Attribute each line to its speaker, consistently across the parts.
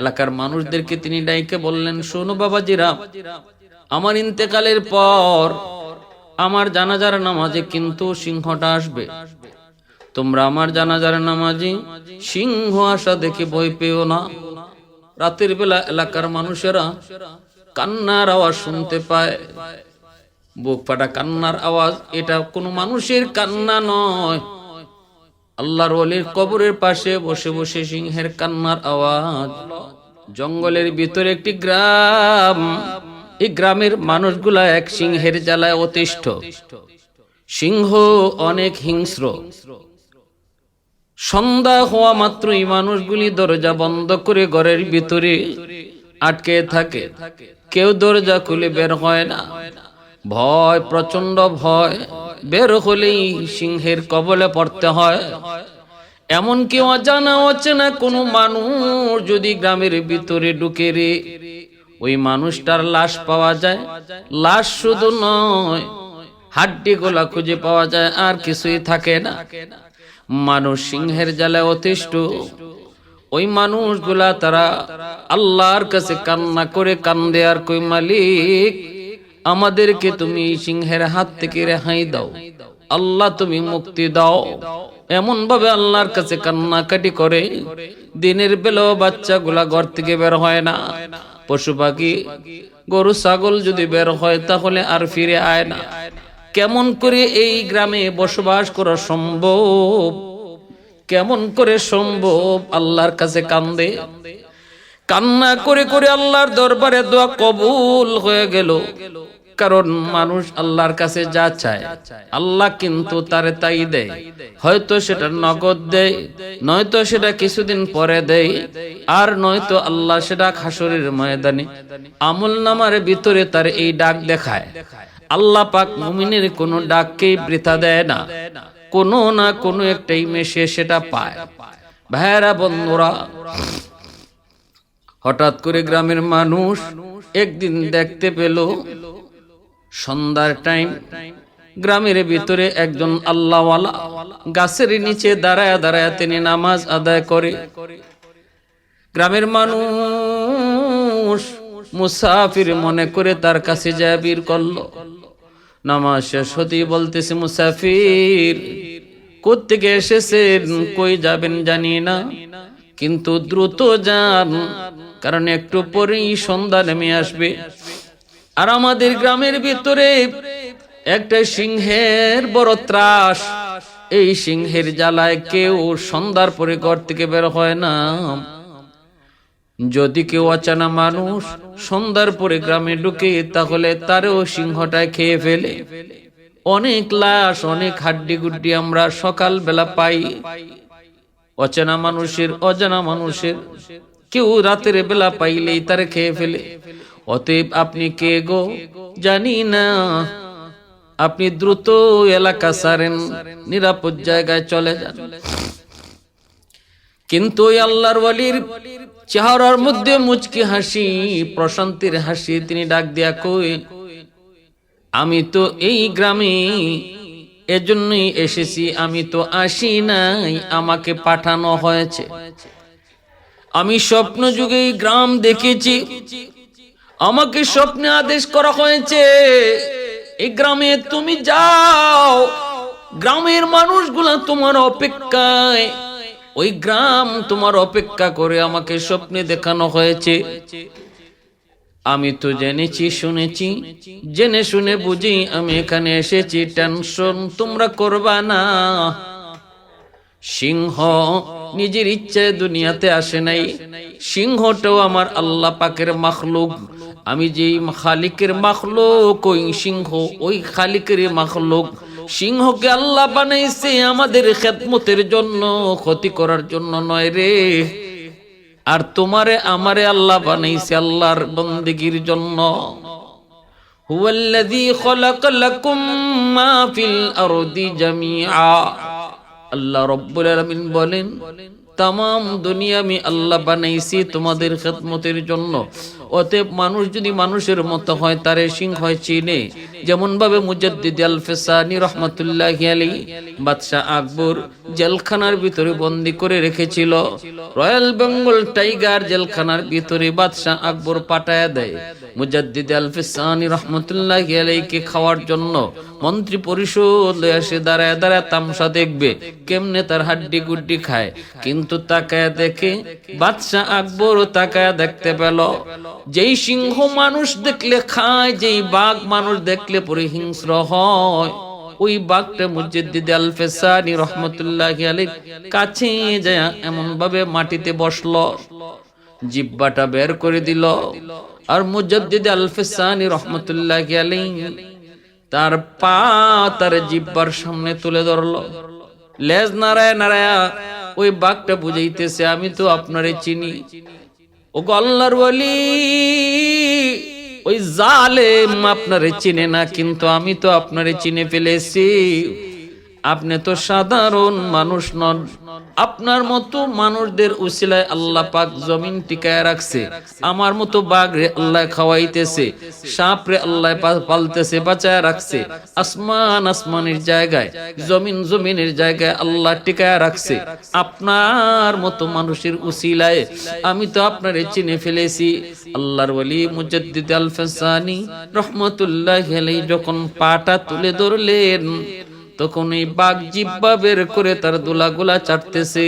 Speaker 1: এলাকার মানুষদেরকে তিনি ডাইকে বললেন শোনো বাবাজিরা আমার ইন্তেকালের পর আমার জানাজার নামাজে কিন্তু সিংহটা আসবে। তোমরা আমার জানাজার নামাজে সিংহ আসা দেখে ভয় পেও না। রাতের বেলা এলাকার মানুষেরা কান্নার আওয়াজ শুনতে পায়। বুক ফাটা কান্নার আওয়াজ এটা কোনো মানুষের কান্না নয়। আল্লাহর ওলির কবরের পাশে বসে বসে সিংহের কান্নার আওয়াজ। জঙ্গলের ভিতরে একটি গ্রাম। এই গ্রামের মানুষগুলা এক সিংহের জ্বালায় অতিষ্ঠ। সিংহ অনেক হিংস্র। সন্ধ্যা হওয়া মাত্র এই মানুষগুলি দরজা বন্ধ করে ঘরের ভিতরে আটকে থাকে। কেউ দরজা খুলে বের হয় না। ভয় প্রচণ্ড ভয়, বের হলেই সিংহের কবলে পড়তে হয়। এমনকি অজানা অচেনা কোনো মানুষ যদি গ্রামের ভিতরে ঢুকে রে, ওই মানুষটার লাশ পাওয়া যায়। লাশ শুধু নয়, হাড্ডি গোলা খুঁজে পাওয়া যায়, আর কিছুই থাকে না। মানুষ সিংহের জালে অতিষ্ঠ। ওই মানুষগুলা তারা আল্লাহর কাছে কান্না করে কান্দে আর কই মালিক আমাদেরকে তুমি সিংহের হাত থেকে রেহাই দাও। আল্লাহ তুমি মুক্তি দাও। এমন ভাবে আল্লাহর কাছে কান্নাকাটি করে, দিনের বেলাও বাচ্চাগুলা ঘর থেকে বের হয় না। পশু পাখি, গরু, ছাগল যদি বের হয় তাহলে আর ফিরে আয় না। কেমন করে এই গ্রামে বসবাস করা সম্ভব? কেমন করে সম্ভব? আল্লাহর কাছে কান্দে। কান্না করে করে আল্লাহর দরবারে দোয়া কবুল হয়ে গেল। কারণ মানুষ আল্লাহর কাছে যা চায়, আল্লাহ কিন্তু তারে তাই দেয়। হয়তো সেটা নগদ দেয়, নয়তো সেটা কিছুদিন পরে দেয়, আর নয়তো আল্লাহ সেটা খাসরের ময়দানে, আমল নামার ভিতরে তার এই ডাক দেখায়। আল্লাহ পাক মুমিনের কোনো ডাককেই বৃথা দেয় না, কোনো না কোনো একটাই মেশে সেটা পায়। ভাইরা বন্ধুরা হঠাৎ করে গ্রামের মানুষ একদিন দেখতে পেল সন্ধ্যার টাইম। গ্রামের ভিতরে একজন আল্লাহওয়ালা গাছের নিচে দাঁড়ায় দাঁড়ায় তিনি নামাজ আদায় করে। গ্রামের মানুষ মুসাফির মনে করে তার কাছে যায় বীর করল। নামাজ শেষ হতেই বলতেছে, মুসাফির কোথেকে এসেছেন? কই যাবেন জানি না। কিন্তু দ্রুত যান, কারণ একটু পরেই সন্ধ্যা নেমে আসবে। আর আমাদের গ্রামের ভিতরে একটা সিংহের বড় ত্রাস। এই সিংহের জ্বালায় কেউ সন্ধ্যার পরে ঘর থেকে বের হয় না। যদি কেউ অচানা মানুষ সন্ধ্যার পরে গ্রামে ঢুকে, তাহলে তারও সিংহটায় খেয়ে ফেলে। অনেক লাশ, অনেক হাড্ডি গুড্ডি আমরা সকাল বেলা পাই। অচেনা মানুষের, অজানা মানুষের। কেউ রাতের বেলা পাইলেই তারে খেয়ে ফেলে। অতএব আপনি কে গো? জানি না। আপনি দ্রুত এলাকা সারেন, নিরাপদ জায়গায় চলে যান। কিন্তু আল্লাহর ওয়ালির চেহারার মধ্যে মুচকি হাসি, প্রশান্তির হাসি তিনি ডাক দিয়া কই, আমি তো এই গ্রামে এজন্যই এসেছি, আমি তো আসি নাই, আমাকে পাঠানো হয়েছে। আমি স্বপ্ন যুগে গ্রাম দেখেছি, আমাকে স্বপ্নে আদেশ করা হয়েছে এই গ্রামে তুমি যাও, গ্রামের মানুষগুলা তোমার অপেক্ষায়, ওই গ্রাম তোমার অপেক্ষা করে আমাকে স্বপ্নে দেখানো হয়েছে। আমি তো জেনেছি, শুনেছি, জেনে শুনে বুঝি আমি এখানে এসেছি, টেনশন তোমরা করবা না। সিংহ নিজের ইচ্ছায় দুনিয়াতে আসে নাই। সিংহটাও আমার আল্লাহ পাকের মাখলুক। আমি যেই খালিকের মাখলুক, ওই সিংহ, ওই খালিকের মাখলুক। সিংহকে আল্লাহ বানাইছে আমাদের খেদমতের জন্য, ক্ষতি করার জন্য নয় রে। আর তোমারে আমারে আল্লাহ বানাইছে আল্লাহর বন্দিগির জন্য। আল্লাহ বলেন দুনিয়া আমি আল্লাহ তোমাদের খেদমতের জন্য। অতএব মানুষ যদি মানুষের মতো হয়, তারে হয় চিনে। যেমন ভাবে মুজাদ্দিদ আল ফেসানি রহমতুল্লাহ আলী বাদশাহ আকবর জেলখানার ভিতরে বন্দি করে রেখেছিল। রয়্যাল বেঙ্গল টাইগার জেলখানার ভিতরে বাদশাহ আকবর পাঠায় দেয়। মুজাদ্দিদ আল ফেসানি রহমতুল্লাহ আলীকে খাওয়ার জন্য মন্ত্রী পরিষদ এসে দাঁড়ায় দাঁড়ায় তামসা দেখবে, কেমনে তার হাড্ডি গুড্ডি খায়। কিন্তু তাকায় দেখে বাদশাহ আকবর তাকায় দেখতে পেল। যেই সিংহ মানুষ দেখলে খায়, যেই বাঘ মানুষ দেখলে পরে হিংস্র হয়। ওই বাঘটা ফেসানি রহমতুল্লাহ কাছে যায় এমন ভাবে মাটিতে বসল, জিব্বাটা বের করে দিল। আর মুজাদ্দিদ আল ফেসানি রহমতুল্লাহ তার পা তার জিব্বার সামনে তুলে ধরলো। লেজ নারায় নারায়া ওই বাঘটা বুঝাইতেছে, আমি তো আপনারে চিনি। ও গল্লার বলি ওই জালেম আপনারে চিনে না, কিন্তু আমি তো আপনারে চিনে ফেলেছি। আপনি তো সাধারণ মানুষ নন। আপনার মতো মানুষদের উসিলায় আল্লাহ পাক জমিন টিকায় রাখছে। আমার মতো বাঘ রে আল্লাহ খাওয়াইতেছে সাপ রে আল্লাহ পালতেছে, বাঁচায় রাখছে। আসমান আসমানের জায়গায়, জমিন জমিনের জায়গায় আল্লাহ টিকায় রাখছে। আপনার মতো মানুষের উসিলায় আমি তো আপনারে চিনে ফেলেছি। আল্লাহর ওলি মুজাদ্দিদ আল ফাসানি রহমতুল্লাহ যখন পাটা তুলে ধরলেন তখন এই বাঘ জিব্বা বের করে তার দুলাগুলা চাটতেছে।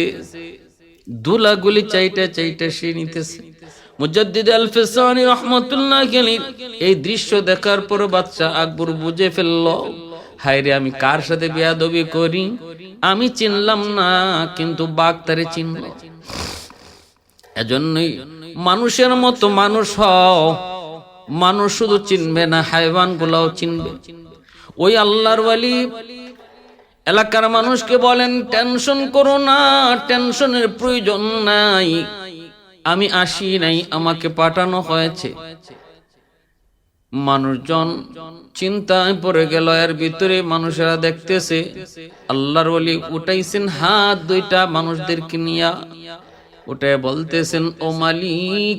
Speaker 1: দুলাগুলি চাইটা চাইটা সে নিতেছে। মুজাদ্দিদ আল ফিসানি রহমাতুল্লাহ এই দৃশ্য দেখার পর বাচ্চা আকবর বুঝে ফেলল, হায়রে, আমি কার সাথে বিয়াদবি করি? আমি চিনলাম না, কিন্তু বাঘ তারে চিনল। এজন্যই মানুষের মতো মানুষ হও, মানুষ শুধু চিনবে না হাইওয়ান গুলাও চিনবে। ওই আল্লাহর ওয়ালি এলাকার মানুষকে বলেন, টেনশন করো না, টেনশনের প্রয়োজন নাই। আমি আসি নাই, আমাকে পাঠানো হয়েছে। মানুষজন চিন্তায় পড়ে গেল, এর ভিতরে মানুষেরা দেখতেছে, আল্লাহর ওলি উঠাইছেন হাত দুইটা মানুষদেরকে নিয়া। ওটাই বলতেছেন, ও মালিক,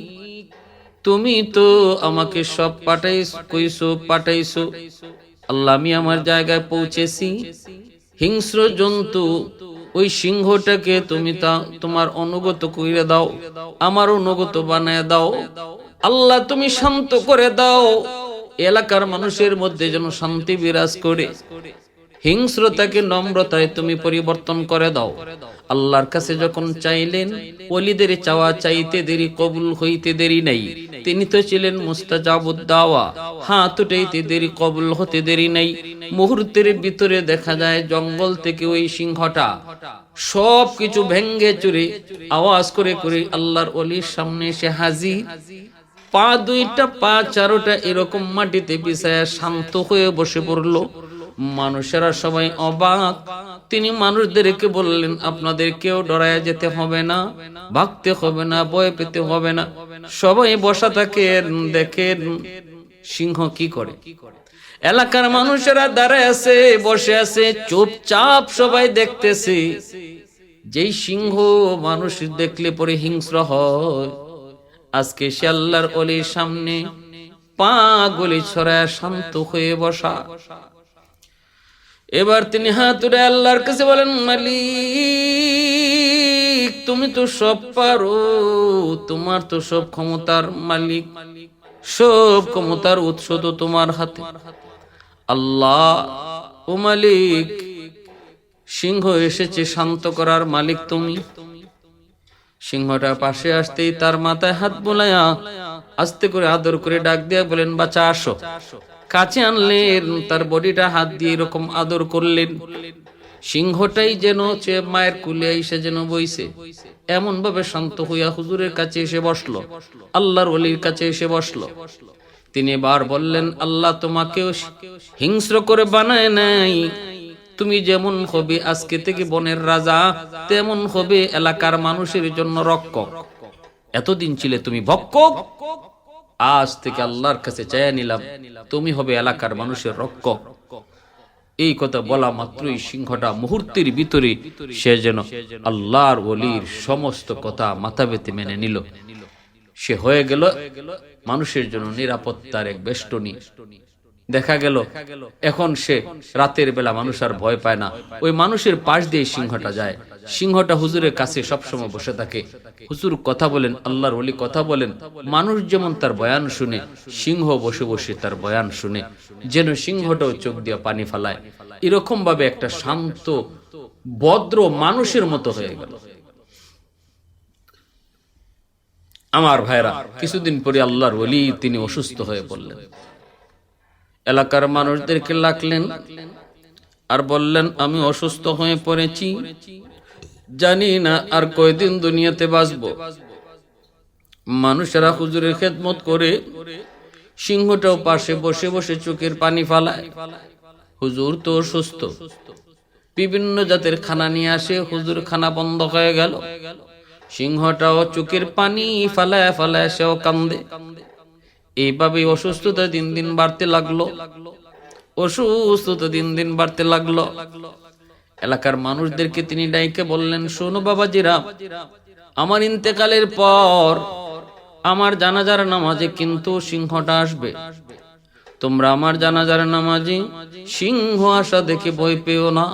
Speaker 1: তুমি তো আমাকে সব পাঠাইছ, কইছো, পাঠাইছো। আল্লাহ, আমি আমার জায়গায় পৌঁছেছি। হিংস্র জন্তু, ওই সিংহটাকে তুমি তা তোমার অনুগত করে দাও আমার অনুগত বানায় দাও। আল্লাহ তুমি শান্ত করে দাও। এলাকার মানুষের মধ্যে যেন শান্তি বিরাজ করে। হিংস্রতাকে নম্রতায় তুমি পরিবর্তন করে দাও। আল্লাহর কাছে যখন চাইলেন অলিদের চাওয়া চাইতে দেরি, কবুল হইতে দেরি নাই। তিনি তো ছিলেন মুস্তাজাবুদ্দাওয়া। হাত উঠাইতে দেরি, কবুল হতে দেরি নাই। মুহূর্তের ভিতরে দেখা যায়, জঙ্গল থেকে ওই সিংহটা সব কিছু ভেঙ্গে চুরে আওয়াজ করে করে আল্লাহর অলির সামনে এসে হাজি পা দুইটা, পা চারোটা এরকম মাটিতে বিছায়া শান্ত হয়ে বসে পড়ল। মানুষেরা সবাই অবাক। তিনি মানুষদেরকে বললেন আপনাদের কেউ ডরায় যেতে হবে না, ভাগতে হবে না, ভয় পেতে হবে না। সবাই বসা থাকে দেখেন সিংহ কি করে। এলাকার মানুষেরা দাঁড়ায় আছে, বসে আছে, চুপচাপ সবাই দেখতেছে। যেই সিংহ মানুষ দেখলে পরে হিংস্র হয়। আজকে সে আল্লাহর অলির সামনে পা গলি ছড়ায় শান্ত হয়ে বসা। এবার তিনি হাত উঠে আল্লাহর কাছে বলেন, মালিক, তুমি তো সব পারো, তোমার তো সব ক্ষমতার মালিক, সব ক্ষমতার উৎস তো তোমার হাতে। আল্লাহ ও মালিক, সিংহ এসেছে শান্ত করার মালিক তুমি। সিংহটা পাশে আসতেই তার মাথায় হাত বোলায়া আস্তে করে আদর করে ডাক দিয়ে বলেন বাচ্চা আসো। কাছে আনলেন, তার বডিটা হাত দিয়ে এরকম আদর করলেন। সিংহটাই যেন মায়ের কুলে এসে যেন বইছে। এমন ভাবে শান্ত হইয়া হুজুরের কাছে এসে বসল, আল্লাহর অলির কাছে এসে বসল। তিনি বার বললেন, আল্লাহ তোমাকেও হিংস্র করে বানায় নাই। তুমি যেমন হবে আজকে থেকে বনের রাজা, তেমন হবে এলাকার মানুষের জন্য রক্ষক। এতদিন ছিলে তুমি ভক্ষক? আজ থেকে আল্লাহর কাছে চাই নিলাম, তুমি হবে এলাকার মানুষের রক্ষ এই কথা বলা মাত্রই সিংহটা মুহূর্তের ভিতরে সে যেন আল্লাহর ওলির সমস্ত কথা মাথা বেতে মেনে নিল। সে হয়ে গেল মানুষের জন্য নিরাপত্তার এক বেষ্টনী। দেখা গেল, এখন সে রাতের বেলা মানুষ আর ভয় পায় না। ওই মানুষের পাশ দিয়ে সিংহটা যায়। সিংহটা হুজুরের কাছে সবসময় বসে থাকে। হুজুর কথা বলেন, আল্লাহর ওলি কথা বলেন। মানুষ যেমন তার বয়ান শুনে, সিংহ বসে বসে তার বয়ান শুনে। যেন সিংহটাও চোখ দিয়ে পানি ফালায়। এরকম ভাবে একটা শান্ত, ভদ্র মানুষের মতো হয়ে গেল। আমার ভাইরা, কিছুদিন পরে আল্লাহর ওলি তিনি অসুস্থ হয়ে পড়লেন। এলাকার মানুষদেরকে লাগলেন আর বললেন, আমি অসুস্থ হয়ে পড়েছি। জানি না আর কয়দিন দুনিয়াতে বাঁচব। মানুষেরা হুজুরের খেদমত করে সিংহটাও পাশে বসে বসে চোখের পানি ফালায়। হুজুর তো অসুস্থ। বিভিন্ন জাতের খানা নিয়ে আসে, হুজুর খানা বন্ধ হয়ে গেল। সিংহটাও চোখের পানি ফালায় ফালায় সেও কান্দে। এইভাবে অসুস্থতা দিন দিন বাড়তে লাগল। অসুস্থতা দিন দিন বাড়তে লাগল। এলাকার মানুষদেরকে তিনি ডাইকে বললেন, শোনো বাবাজিরা, আমার ইন্তেকালের পর আমার জানাজার নামাজে কিন্তু সিংহটা আসবে। তোমরা আমার জানাজার নামাজে সিংহ আসা দেখে বই পেও না।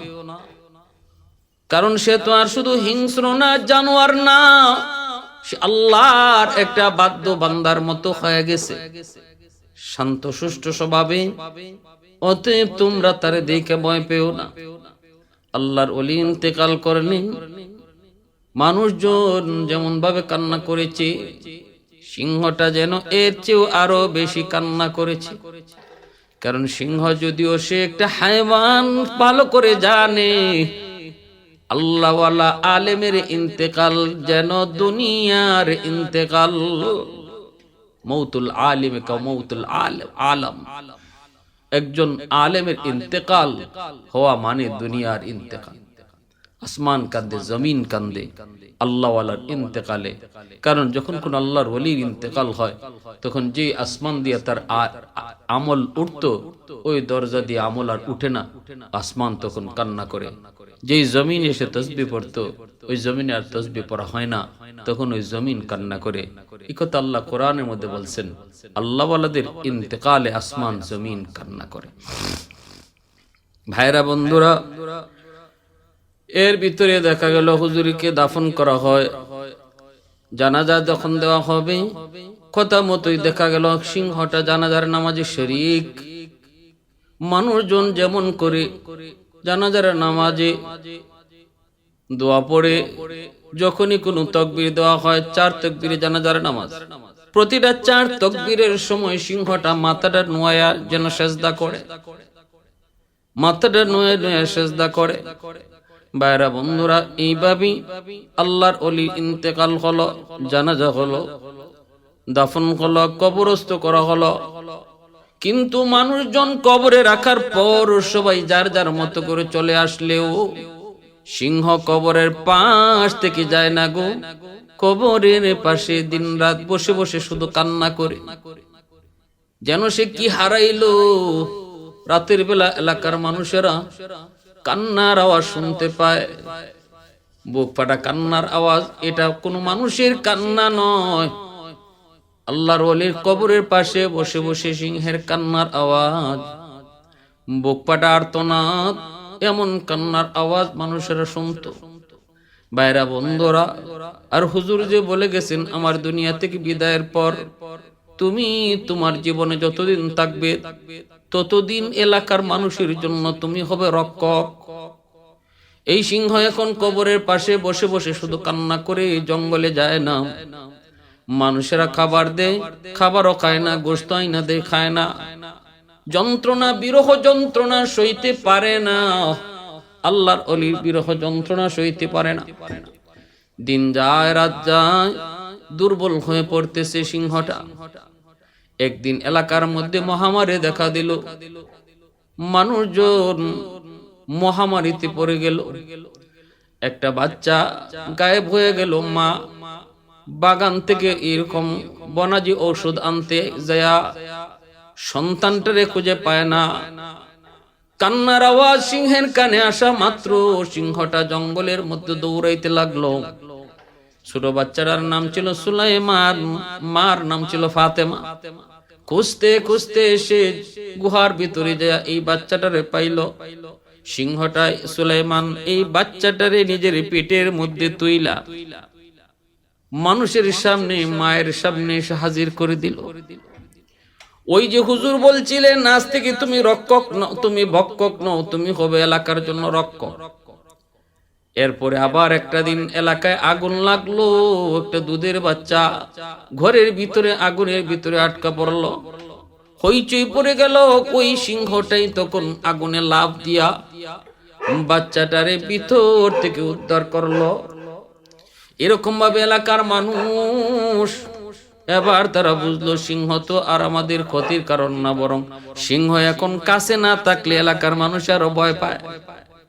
Speaker 1: কারণ সে তো আর শুধু হিংস্র না, জানোয়ার না। সে আল্লাহর একটা বাদ্য বান্দার মতো হয়ে গেছে। শান্ত, সুষ্ঠ স্বভাবে। অতএব তোমরা তার দেখে ভয় পেও না। আল্লাহর অলি ইন্তেকাল করলেন মানুষজন যেমন ভাবে কান্না করেছে, সিংহটা যেন এর চেয়েও আরও বেশি কান্না করেছে। কারণ সিংহ যদিও সে একটা হাইওয়ান ভালো করে জানে আল্লাহওয়ালা আলেমের ইন্তেকাল যেন দুনিয়ার ইন্তেকাল। মৌতুল আলিম মৌতুল আলম আলম। একজন আলেমের ইন্তেকাল হওয়া মানে দুনিয়ার ইন্তেকাল। আসমান কান্দে, জমিন কান্দে, আল্লাহওয়ালার ইন্তেকালে। কারণ যখন কোন আল্লাহর ওলির ইন্তেকাল হয়, তখন যে আসমান দিয়ে তার আমল উঠত, ওই দরজা দিয়ে আমল আর উঠে না। আসমান তখন কান্না করে। যেই জমিন এসে তসবি পড়তো, ওই জমিনে আর তসবি পড়া হয় না। তখন ওই জমিন কান্না করে। কথা আল্লাহ কোরআনের মধ্যে বলছেন আল্লাহওয়ালাদের ইন্তেকালে আসমান জমিন কান্না করে। ভাইরা, বন্ধুরা, এর ভিতরে দেখা গেল হুজুরিকে দাফন করা হয়। জানাজা যখন দেওয়া হবে, কথা মতোই দেখা গেল সিংহটা জানাজার নামাজে শরিক। মানুষজন যেমন করে জানাজার নামাজে দোয়া পড়ে, যখনই কোনো তকবির দেওয়া হয়, চার তকবিরে জানাজার নামাজ। প্রতিটা চার তকবীরের সময় সিংহটা মাথাটা নোয়া যেন সেজদা করে। মাথাটা নুয়ে নুয়ে সেজদা করে। বাইরা বন্ধুরা, এইভাবেই আল্লাহর অলি ইন্তেকাল হলো, জানাজা হলো, দাফন হলো, কবরস্থ করা হলো। কিন্তু মানুষজন কবরে রাখার পর সবাই যার যার মতো করে চলে আসলেও সিংহ কবরের পাশ থেকে যায় না গো। কবরের পাশে দিন রাত বসে বসে শুধু কান্না করে। যেন সে কি হারাইলো। রাতের বেলা এলাকার মানুষেরা কান্নার আওয়াজ শুনতে পায়। বুক ফাটা কান্নার আওয়াজ, এটা কোনো মানুষের কান্না নয়। আল্লাহর অলির কবরের পাশে বসে বসে সিংহের কান্নার আওয়াজ। বুক আর্তনাদ, এমন কান্নার আওয়াজ মানুষেরা শুনতো। বাইরা বন্ধুরা, আর হুজুর যে বলে গেছেন, আমার দুনিয়া থেকে বিদায়ের পর তুমি তোমার জীবনে যতদিন থাকবে, ততদিন এলাকার মানুষের জন্য তুমি হবে রক্ষক। এই সিংহ এখন কবরের পাশে বসে বসে শুধু কান্না করে জঙ্গলে যায় না। মানুষেরা খাবার দেয়, খাবারও খায় না গোস্ত আইনা দেয়, খায় না। যন্ত্রণা, বিরহ যন্ত্রণা সইতে পারে না। আল্লাহর অলির বিরহ যন্ত্রণা সইতে পারে না। দিন যায়, রাত যায়, দুর্বল হয়ে পড়তেছে সিংহটা। একদিন এলাকার মধ্যে মহামারী দেখা দিল। মানুষজন মহামারীতে পড়ে গেল। একটা বাচ্চা গায়েব হয়ে গেল, মা। বাগান থেকে এরকম বনাজি ঔষধ আনতে যায়া সন্তানটারে খুঁজে পায় না। কান্নার আওয়াজ সিংহের কানে আসা মাত্র সিংহটা জঙ্গলের মধ্যে দৌড়াইতে লাগল। ছোট বাচ্চাটার নাম ছিল সুলাইমান, মার নাম ছিল ফাতেমা। খুঁজতে খুঁজতে এসে গুহার ভিতরে যায় এই বাচ্চাটারে পাইল। সিংহটাই সুলাইমান এই বাচ্চাটারে নিজের পেটের মধ্যে তুইলা। মানুষের সামনে, মায়ের সামনে এসে হাজির করে দিল। ওই যে হুজুর বলছিলেন, আজ থেকে তুমি রক্ষক নও, তুমি ভক্ষক নও, তুমি হবে এলাকার জন্য রক্ষক। এরপরে আবার একটা দিন এলাকায় আগুন লাগল, একটা দুধের বাচ্চা ঘরের ভিতরে, আগুনের ভিতরে আটকা পড়ল। হইচই পড়ে গেল, ওই সিংহটাই তখন আগুনে লাভ দিয়া বাচ্চাটারে ভিতর থেকে উদ্ধার করল। এরকম ভাবে এলাকার মানুষ। এবার তারা বুঝলো সিংহ তো আর আমাদের ক্ষতির কারণ না, বরং সিংহ এখন কাছে না থাকলে এলাকার মানুষ আরও ভয় পায়।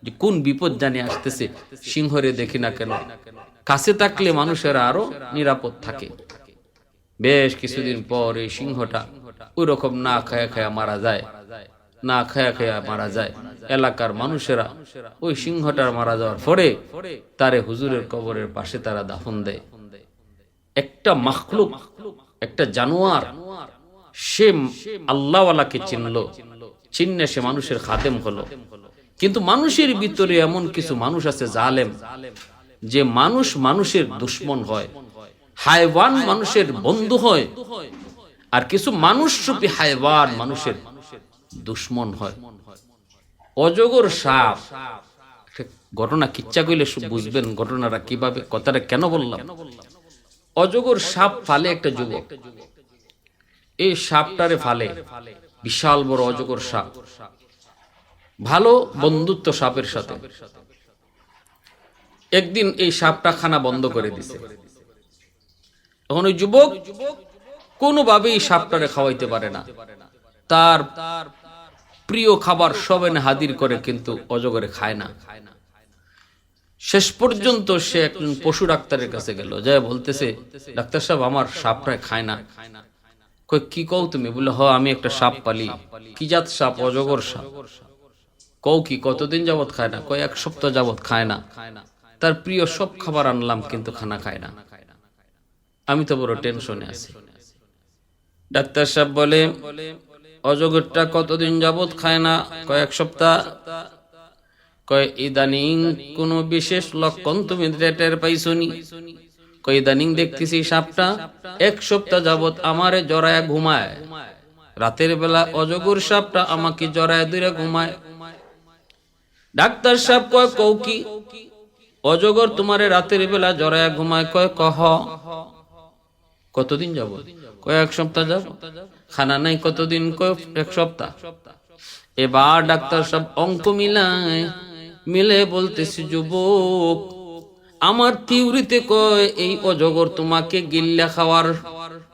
Speaker 1: যে কোন বিপদ জানি আসতেছে, সিংহরে দেখি না কেন? কাছে থাকলে মানুষের আরও নিরাপদ থাকে। বেশ কিছুদিন পর এই সিংহটা ওই রকম না খায়া খায়া মারা যায়, না খায়া খায়া মারা যায়। এলাকার মানুষেরা ওই সিংহটার মারা যাওয়ার পরে তারে হুজুরের কবরের পাশে তারা দাফন দেয়। একটা মাখলুক, একটা জানোয়ার, সে আল্লাহওয়ালাকে চিনল চিহ্নে সে মানুষের খাদেম হলো। কিন্তু মানুষের ভিতরে এমন কিছু মানুষ আছে জালেম, যে মানুষ মানুষের দুশ্মন হয় হাইওয়ান মানুষের বন্ধু হয়, আর কিছু মানুষ রূপী হাইওয়ান মানুষের দুশ্মন হয়। অজগর সাপ। ঘটনা কিচ্ছা কইলে বুঝবেন ঘটনাটা কীভাবে, কথাটা কেন বললাম? অজগর সাপ ফালে একটা যুবক। এই সাপটারে ফালে। বিশাল বড় অজগর সাপ। ভালো বন্ধুত্ব সাপের সাথে। একদিন এই সাপটা খানা বন্ধ করে দিছে। তখন ওই যুবক কোনোভাবেই সাপটারে খাওয়াইতে পারে না। তার প্রিয় খাবার সবেন হাজির করে কিন্তু অজগরে খায় না। শেষ পর্যন্ত সে একজন পশু ডাক্তারের কাছে গেল, যা বলতেছে, ডাক্তার সাহেব, আমার সাপটা খায় না। কি কও তুমি? বলে হ আমি একটা সাপ পালি। কি জাত সাপ? অজগর সাপ? কও কি, কতদিন যাবত খায় না? কয়, এক সপ্তাহ যাবত খায় না। তার প্রিয় সব খাবার আনলাম, কিন্তু খানা খায় না। আমি তো বড় টেনশনে আছি। ডাক্তার সাহেব বলে অজগরটা কতদিন যাবত খায় না? কয়েক সপ্তাহ? কয়, ইদানিং কোনো বিশেষ লক্ষণ তুমি টের পাইছনি? কয়, ইদানিং দেখতেছি সাপটা এক সপ্তাহ যাবত আমারে জড়ায় ঘুমায়। রাতের বেলা অজগর সাপটা আমাকে জড়ায় দূরে ঘুমায়। ডাক্তার সাহেব কয় কৌ কি? অজগর তোমারে রাতের বেলা জড়ায় ঘুমায়। কয়, কহ। কতদিন যাব কয় এক সপ্তাহ যাব খানা নাই কতদিন এক সপ্তাহ। এবার ডাক্তার সব অঙ্ক মিলায় মিলে বলতেছি যুবক আমার তিউরিতে কয় এই অজগর তোমাকে গিল্লা খাওয়ার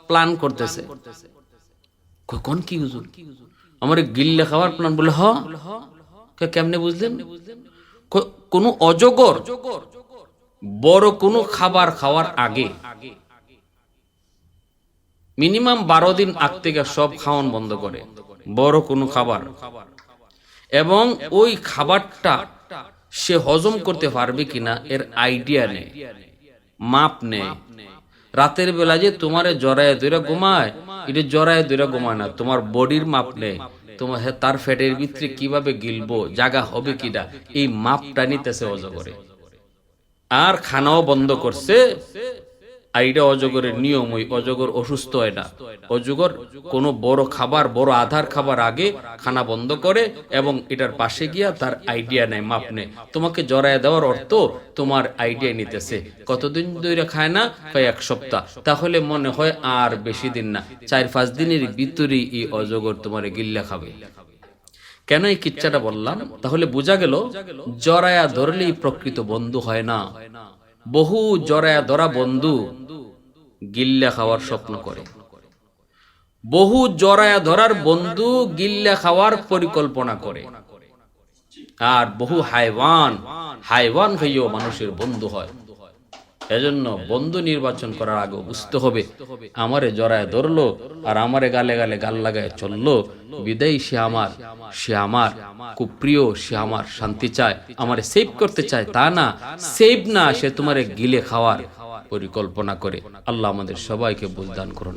Speaker 1: প্ল্যান করতেছে। কয়, কোন কি হুজুর? আমার গিল্লা খাওয়ার প্ল্যান বলে হ। কেমনে বুঝলেন? কোন অজগর বড় কোনো খাবার খাওয়ার আগে মিনিমাম বারো দিন আগ থেকে সব খাওয়ান বন্ধ করে, বড় কোনো খাবার। এবং ওই খাবারটা সে হজম করতে পারবে কিনা এর আইডিয়া নেই, মাপ নেই। রাতের বেলা যে তোমারে জরায় দইরা ঘুমায়, এটা জরায় দইরা ঘুমায় না, তোমার বডির মাপ নেই। তোমার তার ফ্যাটের ভিতরে কীভাবে গিলবো জাগা হবে কিনা, এই মাপটা নিতেছে অজগরে আর খানাও বন্ধ করছে অজগরের নিয়ম, ওই অজগর অসুস্থ হয় না। অজগর বড় খাবার, বড় আধার খাবার আগে খানা বন্ধ করে এবং এটার পাশে গিয়া তার আইডিয়া নেয়, মাপ নেয়। তোমাকে জড়ায় দেওয়ার অর্থ তোমার আইডিয়া নিতেছে। কতদিন ধরে খায় না? কয় এক সপ্তাহ। তাহলে মনে হয় আর বেশি দিন না। চার পাঁচ দিনের ভিতরেই এই অজগর তোমার গিল্লা খাবে। কেন এই কিচ্ছাটা বললাম? তাহলে বোঝা গেল জরায়া ধরলেই প্রকৃত বন্ধু হয় না। বহু জরায়া ধরা বন্ধু গিল্লা খাওয়ার স্বপ্ন করে। বহু জরায়া ধরার বন্ধু গিল্লা খাওয়ার পরিকল্পনা করে। আর বহু হাইওয়ান হাইওয়ান হইও মানুষের বন্ধু হয়। এজন্য বন্ধু নির্বাচন করার আগে বুঝতে হবে, আমারে জড়ায় ধরলো আর আমারে গালে গালে গাল লাগায় চলল। বিদায়ী, সে আমার সে আমার। খুব প্রিয়, সে আমার। শান্তি চায়, আমারে সেভ করতে চায়, তা না। সেভ না, সে তোমারে গিলে খাওয়ার পরিকল্পনা করে। আল্লাহ আমাদের সবাইকে বুঝদান করুন।